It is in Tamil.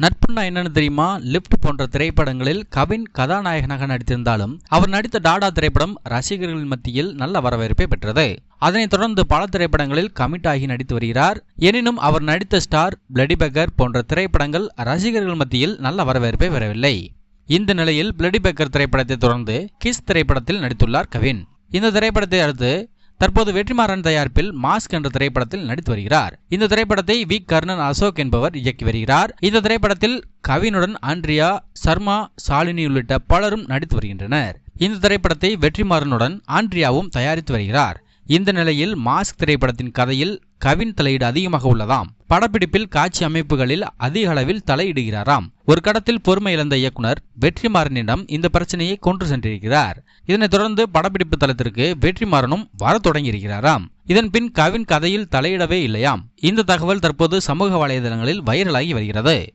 நட்புன்னா என்னன்னு தெரியுமா? லிப்ட் போன்ற திரைப்படங்களில் கவின் கதாநாயகனாக நடித்திருந்தாலும் அவர் நடித்த டாடா திரைப்படம் ரசிகர்கள் மத்தியில் நல்ல வரவேற்பை பெற்றது. அதனைத் தொடர்ந்து பல திரைப்படங்களில் கமிட் ஆகி நடித்து வருகிறார். எனினும் அவர் நடித்த ஸ்டார் பிளடி பெக்கர் போன்ற திரைப்படங்கள் ரசிகர்கள் மத்தியில் நல்ல வரவேற்பை பெறவில்லை. இந்த நிலையில் பிளடி பெக்கர் திரைப்படத்தை தொடர்ந்து கிஸ் திரைப்படத்தில் நடித்துள்ளார் கவின். இந்த திரைப்படத்தை அடுத்து தற்போது வெற்றிமாறன் தயாரிப்பில் மாஸ்க் என்ற திரைப்படத்தில் நடித்து வருகிறார். இந்த திரைப்படத்தை வி. கர்ணன் அசோக் என்பவர் இயக்கி வருகிறார். இந்த திரைப்படத்தில் கவினுடன் ஆண்ட்ரியா சர்மா சாலினி உள்ளிட்ட பலரும் நடித்து வருகின்றனர். இந்த திரைப்படத்தை வெற்றிமாறனுடன் ஆண்ட்ரியாவும் தயாரித்து வருகிறார். இந்த நிலையில் மாஸ்க் திரைப்படத்தின் கதையில் கவின் தலையீடு அதிகமாக உள்ளதாம். படப்பிடிப்பில் காட்சி அமைப்புகளில் அதிக அளவில் தலையிடுகிறாராம். ஒரு கடத்தில் பொறுமை இழந்த இயக்குனர் வெற்றிமாறனிடம் இந்த பிரச்சனையை கொண்டு சென்றிருக்கிறார். இதனைத் தொடர்ந்து படப்பிடிப்பு தளத்திற்கு வெற்றிமாறனும் வர தொடங்கியிருக்கிறாராம். இதன் பின் கவின் கதையில் தலையிடவே இல்லையாம். இந்த தகவல் தற்போது சமூக வலைதளங்களில் வைரலாகி வருகிறது.